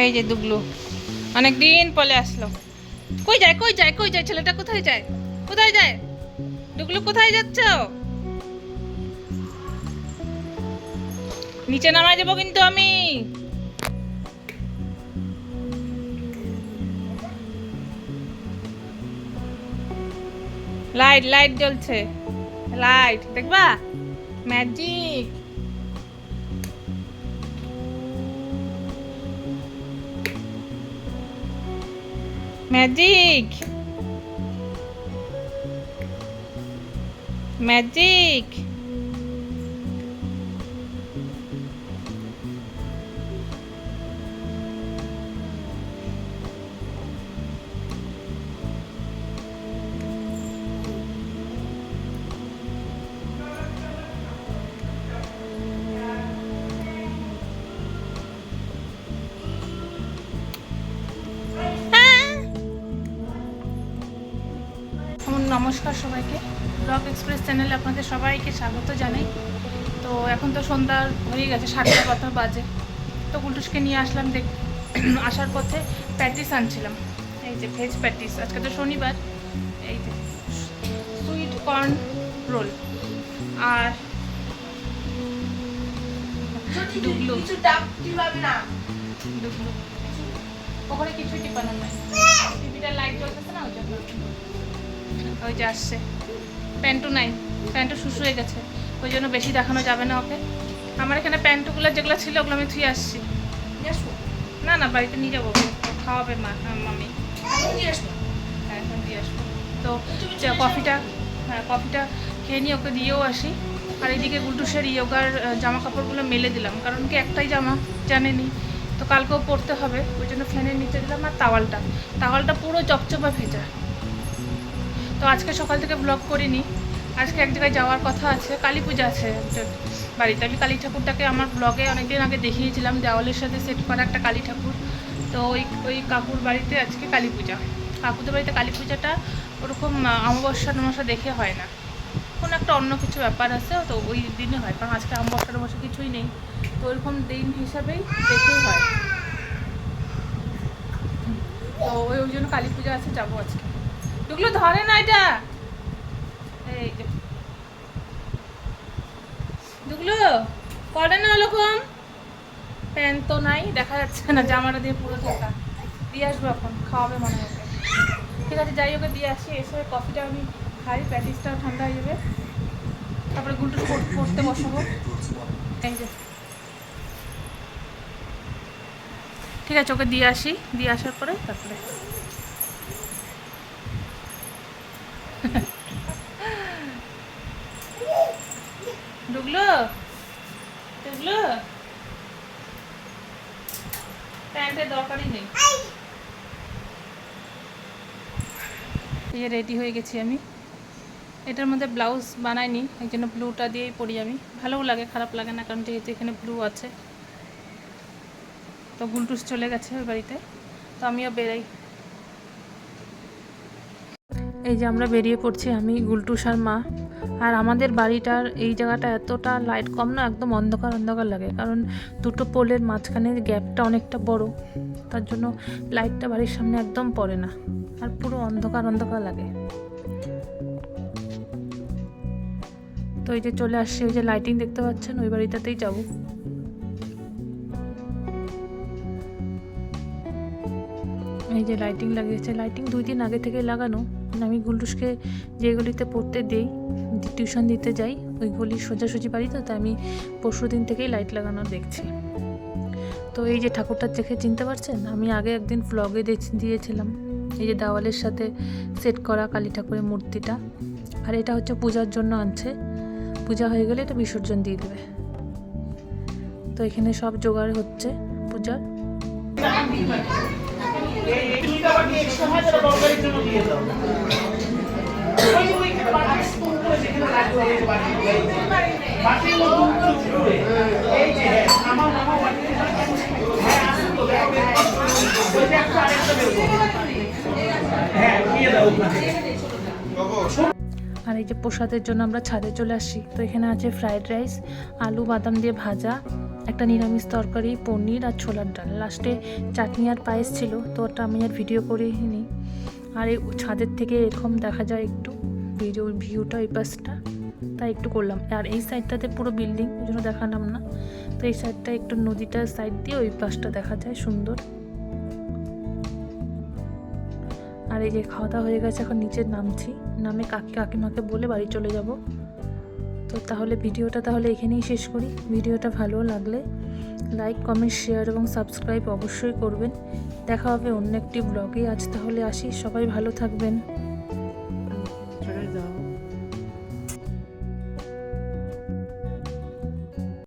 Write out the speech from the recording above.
এই যে দুগলু অনেক দিন পলে আসলো। কই যায় কই যায় কই যায়, ছেলেটা কোথায় যায়? কোথায় যায়? ডুগলু কোথায় যাচ্ছ? নিচে নামাই দেবো কিন্তু আমি। লাইট লাইট জ্বলছে। লাইট, দেখবা? ম্যাজিক। ম্যাজিক ম্যাজিক নমস্কার সবাইকে। ব্লগ এক্সপ্রেস চ্যানেলে আপনাদের সবাইকে স্বাগত জানাই। তো এখন তো সন্ধ্যা হয়ে গেছে সাতটা কথা বাজে। তো গুলটুসকে নিয়ে আসলাম দেখ আসার পথে প্যাটিস আনছিলাম। এই যে ভেজ প্যাটিস আজকে তো শনিবার। এই যে সুইট কর্ন রোল। আর ডুগলু ওখানে কিছুই টিপানো নাই। টিভিটা ওই যে আসছে। প্যান্টু নাই প্যান্টু শুশু হয়ে গেছে। ওই জন্য বেশি দেখানো যাবে না ওকে। আমার এখানে প্যান্টুগুলো যেগুলো ছিল ওগুলো আমি থুয়ে আসছি। না না বাড়িতে নিয়ে যাব খাওয়াবে মা মামি। হ্যাঁ এখন দিয়ে আসব। তো কফিটা হ্যাঁ কফিটা খেয়ে নিয়ে ওকে দিয়েও আসি। আর এদিকে গুলটুসের ইয়োগার জামা কাপড়গুলো মেলে দিলাম। কারণ কি একটাই জামা জানেনি। তো কালকেও পরতে হবে। ওই জন্য ফ্যানের নিচে দিলাম আর তাওয়ালটা তাওয়ালটা পুরো চপচপা ভেজা। তো আজকে সকাল থেকে ব্লগ করিনি। আজকে এক জায়গায় যাওয়ার কথা আছে, কালী পূজা আছে বাড়িতে। আমি কালী ঠাকুরটাকে আমার ব্লগে অনেকদিন আগে দেখিয়েছিলাম, দেওয়ালের সাথে সেট করা একটা কালী ঠাকুর। তো ওই ওই কাকুর বাড়িতে আজকে কালী পূজা। কাকুদের বাড়িতে কালী পূজাটা ওরকম অমাবস্যা টমাবস্যা দেখে হয় না। কোনো একটা অন্য কিছু ব্যাপার আছে, তো ওই দিনে হয়। কারণ আজকে অমাবস্যা টমাবস্যা কিছুই নেই। তো ওরকম দিন হিসাবেই দেখেই হয়। তো ওই ওই জন্য কালী পূজা আছে, যাব আজকে। এগুলো ধরে না এটা। এই দুগুলো করে না ওরকম প্যান্ট তো নাই, দেখা যাচ্ছে না, জামাটা দিয়ে পুরো থাকা দিয়ে আসব এখন, খাওয়াবে মনে হয়। ঠিক আছে, যাই ওকে দিয়ে আসি, এসে কফিটা আমি খাই, প্যাটিসটাও ঠান্ডা হয়ে যাবে। তারপরে গুলটু পড়তে বসাবো। এই যে। ঠিক আছে, ওকে দিয়ে আসি, দিয়ে আসার পরে তারপরে ঢুকলো? ঢুকলো? প্যান্টের দরকারই নেই। এই রেডি হয়ে গেছি আমি। এটার মধ্যে ব্লাউজ বানাইনি, এই জন্য ব্লুটা দিয়েই পরি আমি। ভালোও লাগে, খারাপ লাগে না, কারণ যেহেতু এখানে ব্লু আছে। তো গুলটুস চলে গেছে ওই বাড়িতে। তো আমিও বেরাই। এই যে আমরা বেরিয়ে পড়ছি আমি, গুলটুস আর মা। আর আমাদের বাড়িটার এই জায়গাটা এতটা লাইট কম না, একদম অন্ধকার অন্ধকার লাগে। কারণ দুটো পোলের মাঝখানে গ্যাপটা অনেকটা বড়, তার জন্য লাইটটা বাড়ির সামনে একদম পড়ে না আর পুরো অন্ধকার অন্ধকার লাগে। তো এই যে চলে আসছে ওই যে লাইটিং দেখতে পাচ্ছেন, ওই বাড়িটাতেই যাব। এই যে লাইটিং লাগিয়েছে। লাইটিং দুই দিন আগে থেকে লাগানো। আমি গুলটুসকে যে গলিতে পড়তে দেই, টিউশন দিতে যাই, ওই গলির সোজাসুজি বাড়ি তো আমি পরশু দিন থেকেই লাইট লাগানো দেখছি। তো এই যে ঠাকুরটা দেখে চিনতে পারছেন? আমি আগে একদিন ফ্লগে দিয়েছিলাম। এই যে দেওয়ালের সাথে সেট করা কালী ঠাকুরের মূর্তিটা। আর এটা হচ্ছে পূজার জন্য আনছে। পূজা হয়ে গেলে এটা বিসর্জন দিয়ে দেবে। তো এখানে সব জোগাড় হচ্ছে পূজার। আর এই যে প্রসাদের জন্য আমরা ছাদে চলে আসি। তো এখানে আছে ফ্রাইড রাইস আলু, বাদাম দিয়ে ভাজা একটা নিরামিষ তরকারি, পনির আর ছোলার ডাল। লাস্টে চাটনি আর পায়েস ছিল, তো ওটা আমি আর ভিডিও করিনি। আর এই ছাদের থেকে এরকম দেখা যায় একটু ভিডিও ভিউটা এই পাশটা, তাই একটু করলাম। আর এই সাইডটাতে পুরো বিল্ডিং ওই জন্য দেখালাম না। তো এই সাইডটা একটু নদীটার সাইড দিয়ে ওই পাশটা দেখা যায় সুন্দর। আর এই যে খাওয়া দাওয়া হয়ে গেছে, এখন নিচে নামছি। নামে কাকি কাকিমাকে বলে বাড়ি চলে যাব। তো তাহলে ভিডিওটা তাহলে এখানেই শেষ করি। ভিডিওটা ভালো লাগলে লাইক, কমেন্ট, শেয়ার এবং সাবস্ক্রাইব অবশ্যই করবেন। দেখা হবে অন্য একটি ব্লগে। আজ তাহলে আসি। সবাই ভালো থাকবেন।